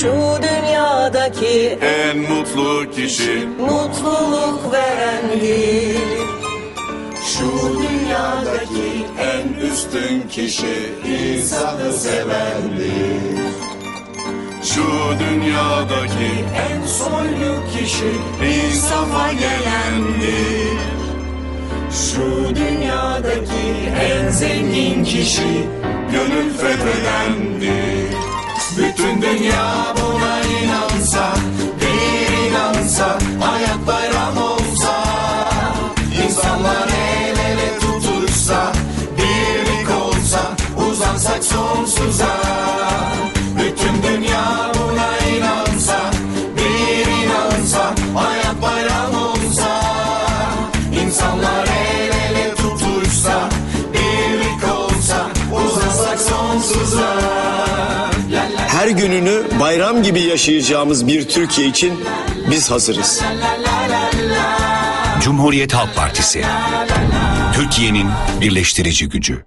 Şu dünyadaki En mutlu kişi mutluluk verendir. Şu dünyadaki en üstün kişi insanı sevendir. Şu dünyadaki en soylu kişi insafa gelendir. Şu dünyadaki en zengin kişi dünya buna inansa, bir inansa, hayat bayram olsa. İnsanlar el ele tutuşsa, birlik olsa, uzansak sonsuza. Gününü bayram gibi yaşayacağımız bir Türkiye için biz hazırız. Cumhuriyet Halk Partisi. Türkiye'nin birleştirici gücü.